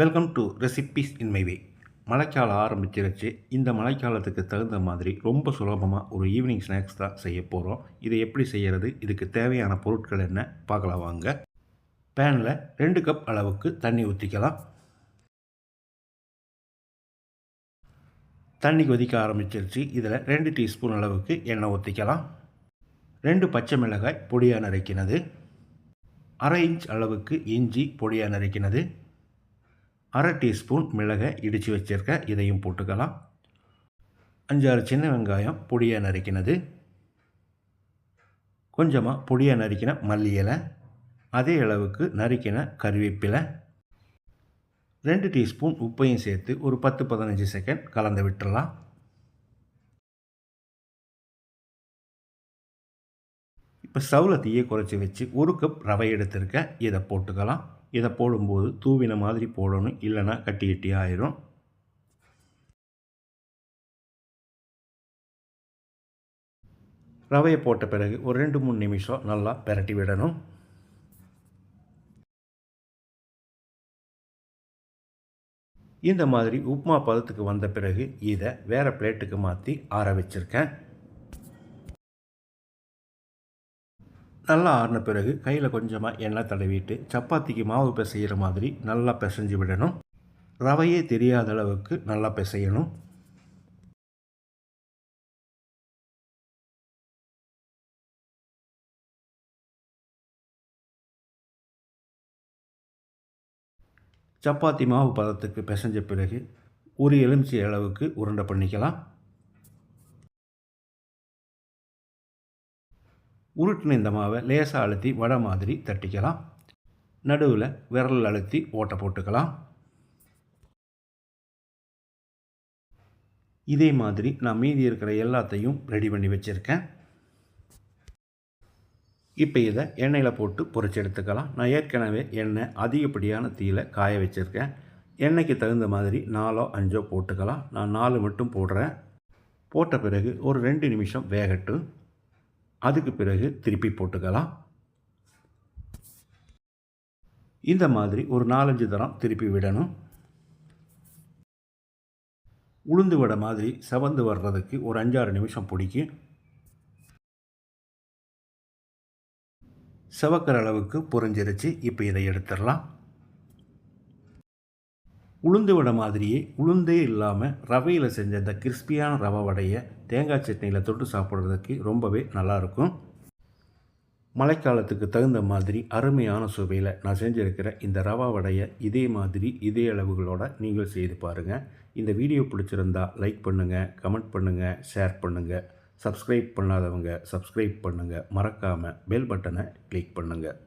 Welcome to recipes in my way மழைக்காலம் ஆரம்பிச்சிருச்சு. இந்த மழைக்காலத்துக்கு தகுந்த மாதிரி ரொம்ப சுலபமாக ஒரு ஈவினிங் ஸ்நாக்ஸ் தான் செய்ய போகிறோம் இதை எப்படி செய்கிறது இதுக்கு தேவையான பொருட்கள் என்ன? பார்க்கலாம் வாங்க. பேனில் ரெண்டு கப் அளவுக்கு தண்ணி ஊற்றிக்கலாம் தண்ணி கொதிக்க ஆரம்பிச்சிருச்சு. இதில் ரெண்டு டீஸ்பூன் அளவுக்கு எண்ணெய் ஊற்றிக்கலாம் ரெண்டு பச்சை மிளகாய் பொடியாக நறுக்கினது. அரை இன்ச் அளவுக்கு இஞ்சி பொடியாக நறுக்கினது. அரை டீஸ்பூன் மிளகை இடித்து வச்சுருக்க இதையும் போட்டுக்கலாம். அஞ்சாறு சின்ன வெங்காயம் பொடியாக நறுக்கினது. கொஞ்சமாக பொடியாக நறுக்கின மல்லி இலை அதே அளவுக்கு நறுக்கின கருவேப்பிலை. ரெண்டு டீஸ்பூன் உப்பையும் சேர்த்து ஒரு பத்து பதினஞ்சு செகண்ட் கலந்து விட்டுடலாம் இப்போ ஸ்டவ்வில் தீயை குறைச்சி வச்சு ஒரு கப் ரவை எடுத்திருக்க இதை போட்டுக்கலாம். இதை போடும்போது தூவின மாதிரி போடணும் இல்லைன்னா கட்டி கட்டி ஆயிரும். ரவையை போட்ட பிறகு ஒரு ரெண்டு மூணு நிமிஷம் நல்லா பெரட்டி விடணும். இந்த மாதிரி உப்புமா பதத்துக்கு வந்த பிறகு இதை வேறு பிளேட்டுக்கு மாற்றி ஆற வச்சுருக்கேன். நல்லா ஆறின பிறகு கையில் கொஞ்சமாக எண்ணெய் தடவிட்டு சப்பாத்திக்கு மாவு பிசைகிற மாதிரி நல்லா பிசைஞ்சு விடணும். ரவையே தெரியாத அளவுக்கு நல்லா பிசையணும். சப்பாத்தி மாவு பதத்துக்கு பிசைஞ்ச பிறகு ஒரு எலுமிச்சை அளவுக்கு உருண்டை பண்ணிக்கலாம். உருட்டின இந்த மாவை லேசாக அழுத்தி வடை மாதிரி தட்டிக்கலாம். நடுவில் விரல் அழுத்தி ஓட்டை போட்டுக்கலாம். இதே மாதிரி நான் மீதி இருக்கிற எல்லாத்தையும் ரெடி பண்ணி வச்சுருக்கேன். இப்போ இதை எண்ணெயில் போட்டு பொறிச்சு எடுத்துக்கலாம். நான் ஏற்கனவே எண்ணெய் அதிகப்படியான தீயில் காய வச்சுருக்கேன். எண்ணெய்க்கு தகுந்த மாதிரி நாலோ அஞ்சோ போட்டுக்கலாம். நான் நாலு மட்டும் போடுறேன். போட்ட பிறகு ஒரு ரெண்டு நிமிஷம் வேகட்டும். அதுக்கு பிறகு திருப்பி போட்டுக்கலாம். இந்த மாதிரி ஒரு நாலஞ்சு தரம் திருப்பி விடணும். உளுந்து வடை மாதிரி செவந்து வர்றதுக்கு ஒரு அஞ்சாறு நிமிஷம் பிடிக்கும் செவக்கிற அளவுக்கு புரிஞ்சிருச்சு இப்போ இதை எடுத்துடலாம். உளுந்து வடை மாதிரியே உளுந்தே இல்லாமல் ரவையில் செஞ்ச இந்த கிறிஸ்பியான ரவை வடையை தேங்காய் சட்னியில் தொட்டு சாப்பிட்றதுக்கு ரொம்பவே நல்லாயிருக்கும் மழைக்காலத்துக்கு தகுந்த மாதிரி அருமையான சுவையில் நான் செஞ்சுருக்கிற இந்த ரவா வடையை இதே மாதிரி இதே அளவுகளோடு நீங்கள் செய்து பாருங்கள் இந்த வீடியோ பிடிச்சிருந்தா லைக் பண்ணுங்கள் கமெண்ட் பண்ணுங்கள் ஷேர் பண்ணுங்கள் சப்ஸ்கிரைப் பண்ணாதவங்க சப்ஸ்கிரைப் பண்ணுங்கள் மறக்காமல் பெல் பட்டனை கிளிக் பண்ணுங்கள்